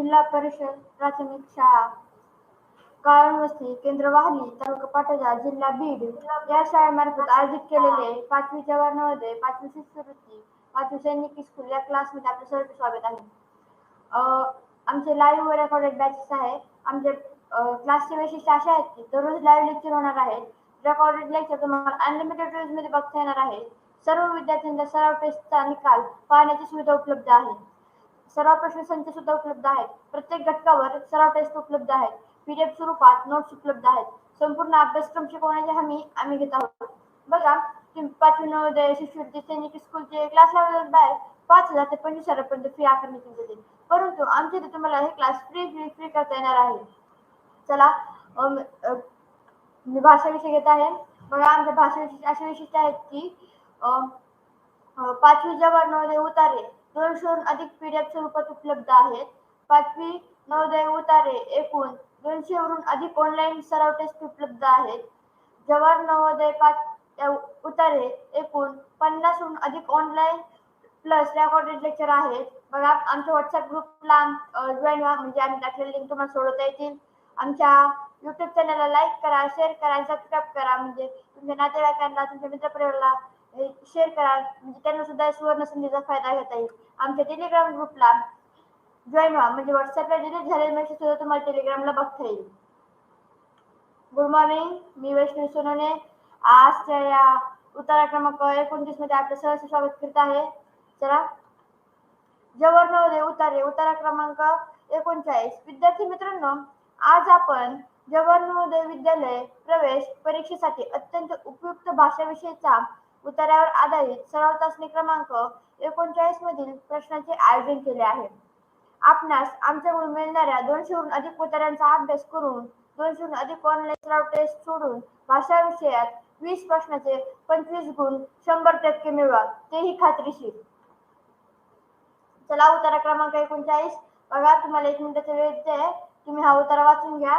जिल्हा परिषद प्राथमिक शाळा. काळणवस्ती केंद्र वाहली तालुका पाटोदा जिल्हा बीड या शाळेमार्फत आयोजित केलेले पाचवीच्या वर्णामध्ये पाचवी शिष्यवृत्ती पाचवी सैनिक स्कूल या क्लासमध्ये आपलं सर्व स्वागत आहे. आमचे लाईव्ह रेकॉर्डेड बॅचेस आहे. आमचे क्लासचे वैशिष्ट्य असे आहेत की दररोज लाईव्ह लेक्चर होणार आहेत रेकॉर्डेड लेक्चर तुम्हाला अनलिमिटेड रेंजमध्ये बघता येणार आहे. सर्व विद्यार्थ्यांचा सराव टेस्टचा निकाल पाहण्याची सुविधा उपलब्ध आहे. सराव प्रश्नसंच सुद्धा उपलब्ध आहेत. प्रत्येक घटकावर सराव टेस्ट उपलब्ध आहेत. पीडीएफ स्वरूपात नोट्स उपलब्ध आहेत. संपूर्ण अभ्यासक्रम शिकवण्याची हमी आम्ही घेत आहोत. बघा पाचवी नवोदय शिष्यवृत्ती सैनिक स्कूलचे क्लास बाहेर पाच हजार ते पंचवीस हजारपर्यंत फी आकारण्यात येते परंतु आमच्या इथे तुम्हाला हे क्लास फ्री फ्री फ्री करता येणार आहे. चला मी भाषा विषय घेत आहे. बघा आमच्या भाषा विषय असे विशिष्ट आहेत की पाचवी जवळ नवोदय उतारे. दोनशेहून अधिक पीडीएफ स्वरूपात उपलब्ध आहेत. पाचवी नवोदय उतारे एकूण दोनशेवरून अधिक ऑनलाईन सराव टेस्ट उपलब्ध आहेत. जवाहर नवोदय पाच उतारे एकूण पन्नासहून अधिक ऑनलाईन प्लस रेकॉर्डेड लेक्चर आहेत. बघा आमच्या व्हॉट्सअप ग्रुपला जॉईन व्हा. म्हणजे आम्ही टाकलेली लिंक तुम्हाला सोडवता येतील. आमच्या युट्यूब चॅनलला लाईक करा शेअर करा सबस्क्राईब करा. म्हणजे तुमच्या नातेवाईकांना तुमच्या मित्रपरिवाराला शेअर करा. म्हणजे त्यांना सुद्धा सुवर्ण संधीचा फायदा घेता येईल. आमच्या टेलिग्राम ग्रुपला जॉईन व्हा. म्हणजे व्हॉट्सअपला डिलीट झालेले मेसेज सुद्धा तुम्हाला टेलिग्रामला बघता येईल. गुड मॉर्निंग मी वैष्णवी सोनोने आजच्या या उतारा क्रमांक एकोणतीसमध्ये आपलं सहर्ष स्वागत करीत आहे. चला. जवर नवोदय उतारे. उतारा क्रमांक एकोणचाळीस. विद्यार्थी मित्रांनो आज आपण जवाहर नवोदय विद्यालय प्रवेश परीक्षेसाठी अत्यंत उपयुक्त भाषा विषयाचा उतार्यावर आधारित सराव चाचणी क्रमांक एकोणचाळीस मधील प्रश्नाचे आयोजन केले आहे. आपणास आमच्याकडून मिळणाऱ्या दोनशेहून अधिक उतार्यांचा अभ्यास करून दोनशेहून अधिक ऑनलाईन सराव टेस्ट सोडून भाषा विषयात वीस प्रश्नाचे पंचवीस गुण शंभर टक्के मिळवा. तेही खात्रीशीर. चला उतारा क्रमांक एकोणचाळीस. बघा तुम्हाला एक मिनिटाचा वेळ देते. तुम्ही हा उतारा वाचून घ्या.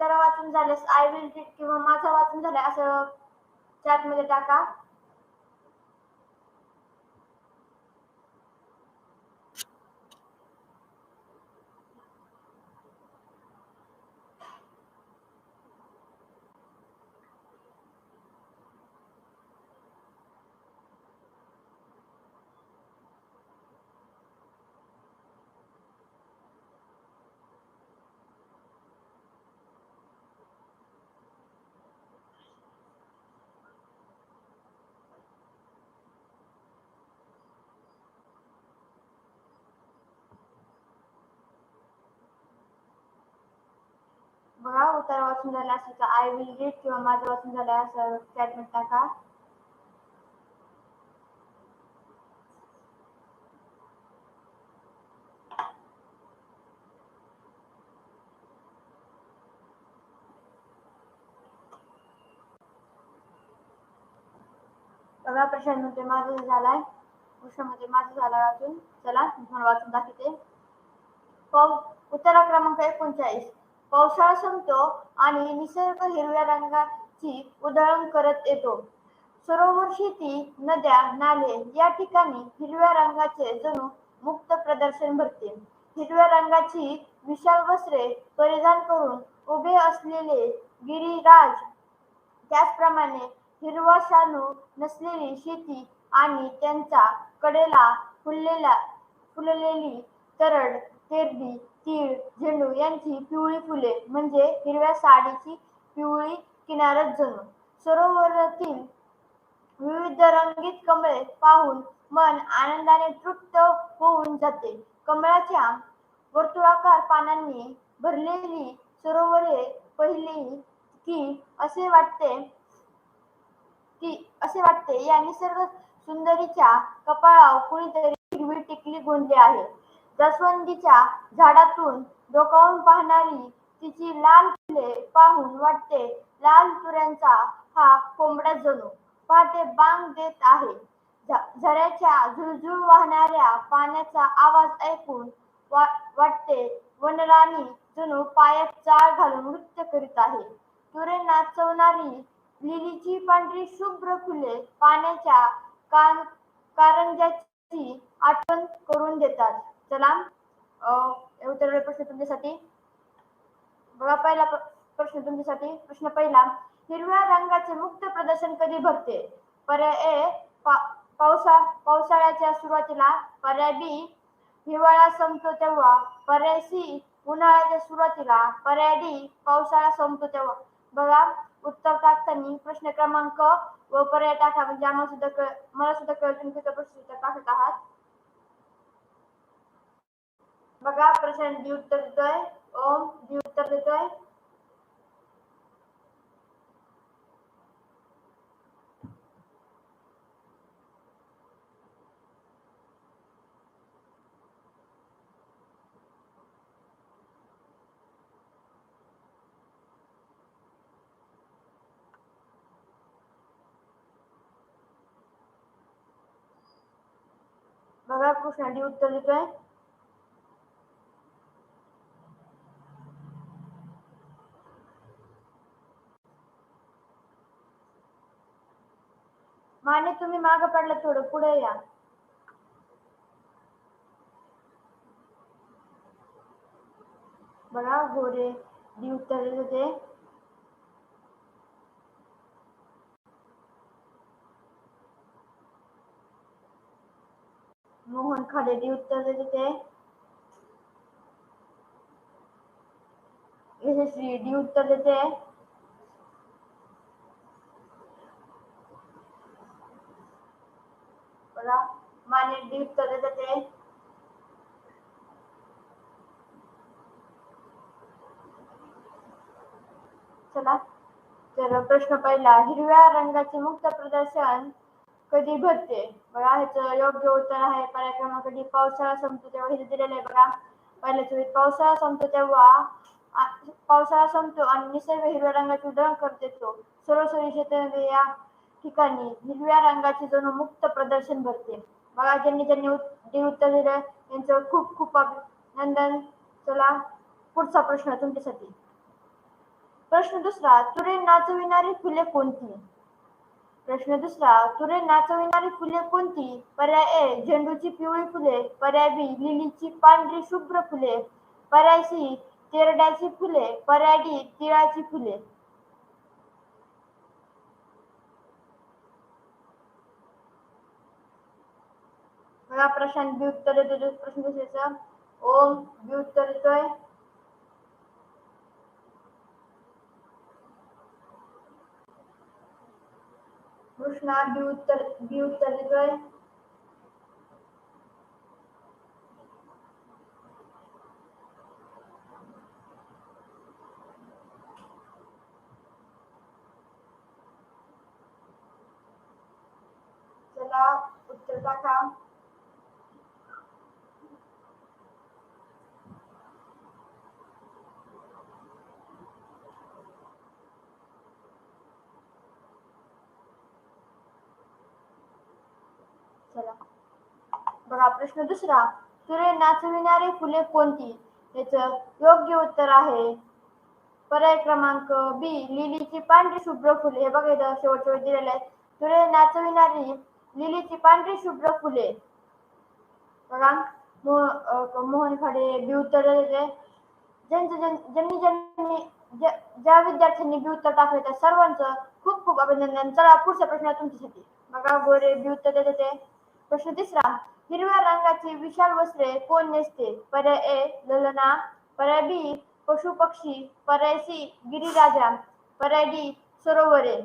उत्तरा वाचून झाल्यास आय विल रीड किंवा माझा वाचून झाला असं चॅटमध्ये टाका. बघा उतारा वाचून झाला असेल तर आय विल रीड किंवा माझं वाचून झालं असं chat मध्ये टाका बघा प्रश्नामध्ये माझं झालाय. प्रश्नामध्ये माझं झालाय वाचून चला तुम्हाला वाचून दाखवते. उत्तरा क्रमांक एकोणचाळीस. पावसाळा संपतो आणि निसर्ग हिरव्या रंगाची उधळण करत येतो. सरोवर शेती नद्या नाले या ठिकाणी हिरव्या रंगाचे जणू मुक्त प्रदर्शन भरते. हिरव्या रंगाची विशाल वस्त्रे परिधान करून उभे असलेले गिरिराज त्याचप्रमाणे हिरवा शालू नसलेली शेती आणि त्यांचा कडेला फुललेला फुललेली तरड तेरडी तीळ झेंडू यांची पिवळी फुले म्हणजे हिरव्या साडीची पिवळी किनारत जणू. सरोवरातील विविध रंगीत कमळे पाहून मन आनंदाने तृप्त होऊन जाते. कमळाच्या वर्तुळाकार पानांनी भरलेली सरोवरे पहिली की असे वाटते की असे वाटते या निसर्ग सुंदरीच्या कपाळावर कुणीतरी हिरवी टिकली गुंजली आहे. जास्वंदीच्या झाडातून डोकावून पाहणारी तिची लाल फुले पाहून वाटते लाल तुऱ्यांचा हा कोंबडा जणू पहाटे बांग देत आहे. झ- झऱ्याच्या झुळझुळ वाहणाऱ्या पाण्याचा आवाज ऐकून वा- वाटते वनराणी जणू पायात चाळ घालून नृत्य करीत आहे. तुरे नाचवणारी लिलीची पांढरी शुभ्र फुले पाण्याच्या कान कारंज्याची आठवण करून देतात. चला. अं, उत्तर प्रश्न तुमच्यासाठी. बघा पहिला प्रश्न तुमच्यासाठी. प्रश्न पहिला हिरव्या रंगाचे मुक्त प्रदर्शन कधी भरते? पर्याय ए पावसा पावसाळ्याच्या सुरुवातीला. पर्याय बी हिवाळा संपतो तेव्हा. पर्याय सी उन्हाळ्याच्या सुरुवातीला. पर्याय डी पावसाळा संपतो तेव्हा. बघा उत्तर टाकताना प्रश्न क्रमांक व पर्याय टाका. म्हणजे आम्हाला सुद्धा कळ मला सुद्धा कळत तुम्ही प्रश्न उत्तर टाकत आहात. बघा प्रश्न डी उत्तर देतोय ओम डी उत्तर देतोय बघा कृष्णा डी उत्तर देतोय तुम्ही माग पडला थोडं पुढे या. बघा हो गोरे दी उत्तर देत होते मोहन खाडे डी उत्तर होते यशस्वी डी उत्तर देते बघा माने डी उत्तर देत होते चला तर प्रश्न पहिला हिरव्या रंगाचे मुक्त प्रदर्शन कधी भरते? बघा ह्याचं योग्य उत्तर आहे. पर्याय क्रमांक डी पावसाळा संपतो तेव्हा हे दिलेलं आहे बघा. पहिल्या चोवीस पावसाळा संपतो तेव्हा पावसाळा संपतो आणि निसर्ग हिरव्या रंगाचे उदाहरण करते तो. सरोसरी शेतनदी या ठिकाणी हिरव्या रंगाचे जणू मुक्त प्रदर्शन भरते. बघा ज्यांनी ज्यांनी डी उत्तर दिलं यांचं खूप खूप अभिनंदन. चला पुढचा प्रश्न तुमच्यासाठी. प्रश्न दुसरा तुरे नाचविणारी फुले कोणती? प्रश्न दुसरा तुरे नाचविणारी फुले कोणती? पर्याय ए झेंडूची पिवळी फुले. पर्याय बी लिलीची पांढरी शुभ्र फुले. पर्याय सी तेरड्याची फुले. पर्याय डी तिळाची फुले. बघा प्रशांत बी उत्तर देतो प्रश्न दुसऱ्याचा ओम बी उत्तर देतोय. कृष्णा बी उत्तर बी उत्तर देतोय चला उत्तर टाका चला बघा प्रश्न दुसरा. सूर्य नाचविणारी फुले कोणती? याच योग्य उत्तर आहे. पर्याय क्रमांक बी लिलीची पांढरी शुभ्र फुले. हे बघा इथं शेवटच्या दिलेले दिलेलं आहे. तुरे नाचविणारी लिलीची पांढरी शुभ्र फुले. बघा मोहन खाडे बी उत्तर देते ज्यांनी ज्यांनी ज्या- विद्यार्थ्यांनी बी उत्तर टाकले त्या सर्वांचं खूप खूप अभिनंदन. चला पुढचा प्रश्न तुमच्यासाठी. बघा गोरे बी उत्तर देत प्रश्न तिसरा. हिरव्या रंगाची विशाल वस्त्रे कोण नेसते? पर्याय ए ललना पर्याय बी पशुपक्षी पर्याय सी गिरीराजा पर्याय डी सरोवरे.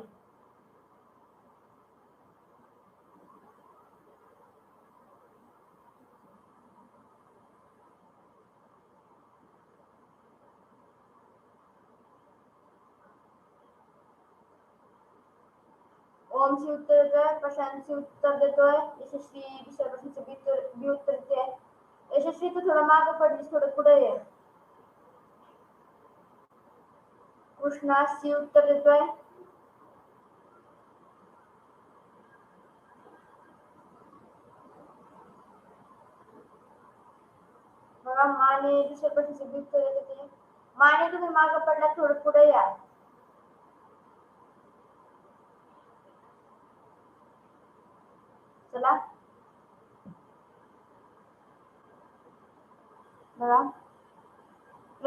ओमशी उत्तर देतोय प्रशांतशी उत्तर देतोय यशस्वी दुसऱ्या प्रश्नाचं बी उत्तर बी उत्तर देते यशस्वी, तू थोडं मागं पडलीस थोडं पुढे ये कृष्णा सी उत्तर देतोय बघा माने दुसऱ्या प्रश्नाचं उत्तर देत माने तुम्ही मागं पडला थोडं या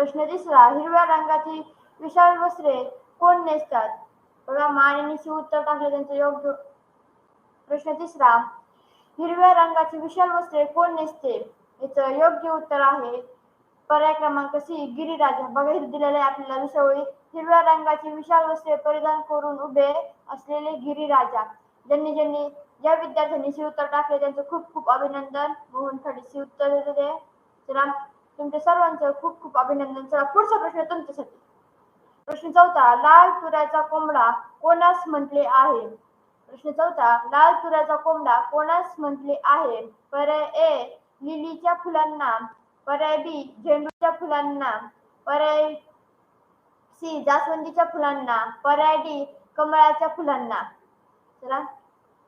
प्रश्न तिसरा हिरव्या रंगाची विशाल वस्त्रे कोण नेसतात? बघा मानेनी उत्तर टाकले त्यांचं योग्य प्रश्न तिसरा हिरव्या रंगाची विशाल वस्त्रे कोण नेसते? याचं योग्य उत्तर आहे पर्याय क्रमांक सी गिरीराजा. बघा इथे दिलेले आपल्याला विषयी हिरव्या रंगाची विशाल वस्त्रे परिधान करून उभे असलेले गिरीराजा. ज्यांनी ज्यांनी ज्या विद्यार्थ्यांनी सी उत्तर टाकले त्यांचं खूप खूप अभिनंदन. मोहन खडे सी उत्तर देत चला तुमच्या सर्वांचं खूप खूप अभिनंदन. चला पुढचा प्रश्न तुमच्यासाठी. प्रश्न चौथा लाल तुऱ्याचा कोंबडा कोणास म्हटले आहे? प्रश्न चौथा लाल तुऱ्याचा कोंबडा कोणास म्हटले आहे? पर्याय ए लिलीच्या फुलांना. पर्याय बी झेंडूच्या फुलांना. पर्याय सी जास्वंदीच्या फुलांना. पर्याय डी कमळाच्या फुलांना. चला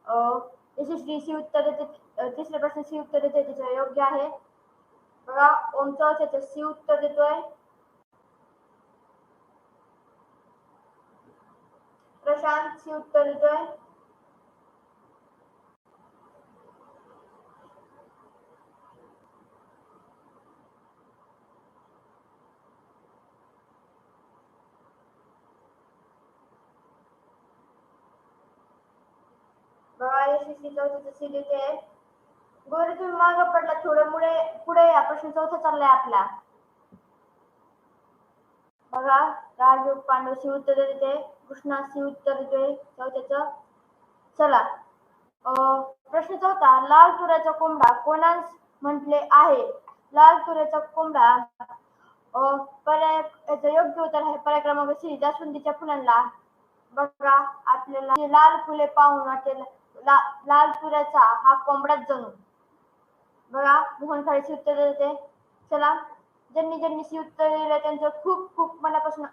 अं, यशस्वी सी उत्तर देते अं, प्रश्न सी उत्तर देते त्याचं योग्य आहे. बघा ओम त्याचं सी उत्तर देतोय. प्रशांत सी उत्तर देतोय. बघा यशस्वी चौथ्याचं सी देते गोरे तुम्ही मागं पडला थोडं पुढे पुढे या प्रश्न चौथा चाललाय आपला. बघा राजयोग पांडव सी उत्तर देते कृष्णा सी उत्तर देते चौथ्याच. चला. अं, प्रश्न चौथा लाल तुऱ्याचा कोंबडा कोणास म्हटले आहे? लाल तुऱ्याचा कोंबडा पर्याय याचं योग्य उत्तर आहे पर्याय क्रमांक सी जास्वंदीच्या फुलांना. बघा आपल्याला लाल फुले पाहून वाटेल. ला, लाल तुऱ्याचा हा कोंबडाच जणू. बघा मोहन खाडेची उत्तर देते चला ज्यांनी ज्यांनी सी उत्तर दिलं त्यांचं खूप खूप मनापासून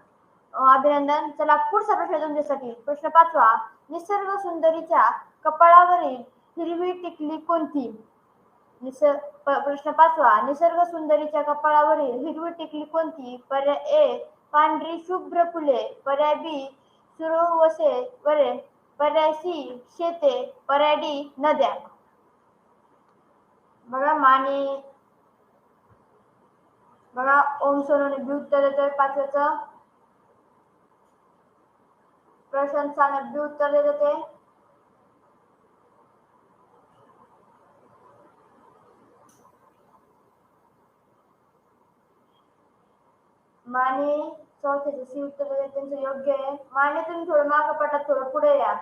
अभिनंदन. चला पुढचा प्रश्न तुमच्यासाठी. प्रश्न पाचवा निसर्ग सुंदरीच्या कपाळावरील हिरवी टिकली कोणती? निसर्ग प्रश्न पाचवा निसर्ग सुंदरीच्या कपाळावरील हिरवी टिकली कोणती? पर्याय ए पांढरी शुभ्र फुले. पर्याय बी सुरवसे वरे. पर्याय सी शेते. पर्याय डी नद्या. बघा माने. बघा ओम सोनवणे बी उत्तर देतोय पाचव्याचं. प्रशंसाने बी उत्तर देत होते माने चौथ्याचं सी उत्तर देते त्यांचं योग्य आहे. माने तुम्ही थोडं मागं पटात थोडं पुढे या.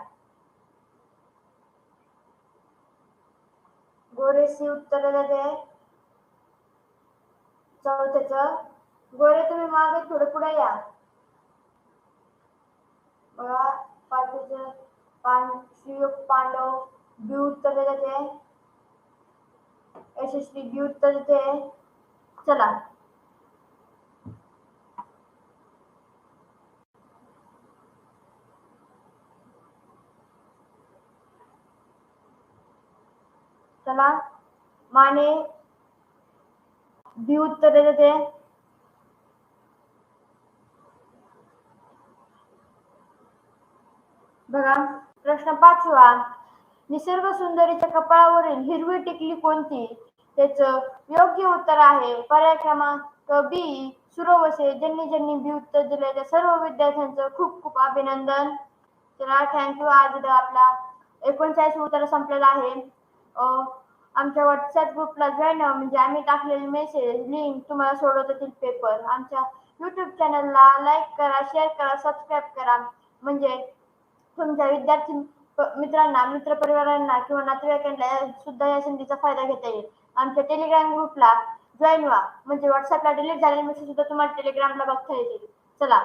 गोरे सी उत्तर देते चौथ्याच गोरे तुम्ही मागे थोडं पुढे या. बघा पाचव्याचं पान श्रीयोग पांडव बी उत्तर देते. यशस्वी बी उत्तर देते. चला. चला. माने बी उत्तर देते बघा प्रश्न पाचवा. निसर्ग सुंदरीच्या कपाळावरील हिरवी टिकली कोणती? त्याच योग्य उत्तर आहे. पर्याय क्रमांक बी सुरवसे. ज्यांनी ज्यांनी बी उत्तर दिले त्या सर्व विद्यार्थ्यांचं खूप खूप अभिनंदन. चला थँक्यू आज आपला एकोणचाळीस उत्तर संपलेला आहे. आमच्या व्हॉट्सअप ग्रुपला जॉईन व्हा. म्हणजे आम्ही टाकलेले मेसेज लिंक तुम्हाला सोडवत येतील पेपर आमच्या युट्यूब चॅनलला लाईक करा शेअर करा सबस्क्राईब करा. म्हणजे तुमच्या विद्यार्थी मित्रांना मित्रपरिवारांना किंवा नातेवाईकांना सुद्धा या संधीचा फायदा घेता येईल. आमच्या टेलिग्राम ग्रुपला जॉईन व्हा. म्हणजे व्हॉट्सअपला डिलीट झालेले मेसेज सुद्धा तुम्हाला टेलिग्रामला बघता येतील. चला.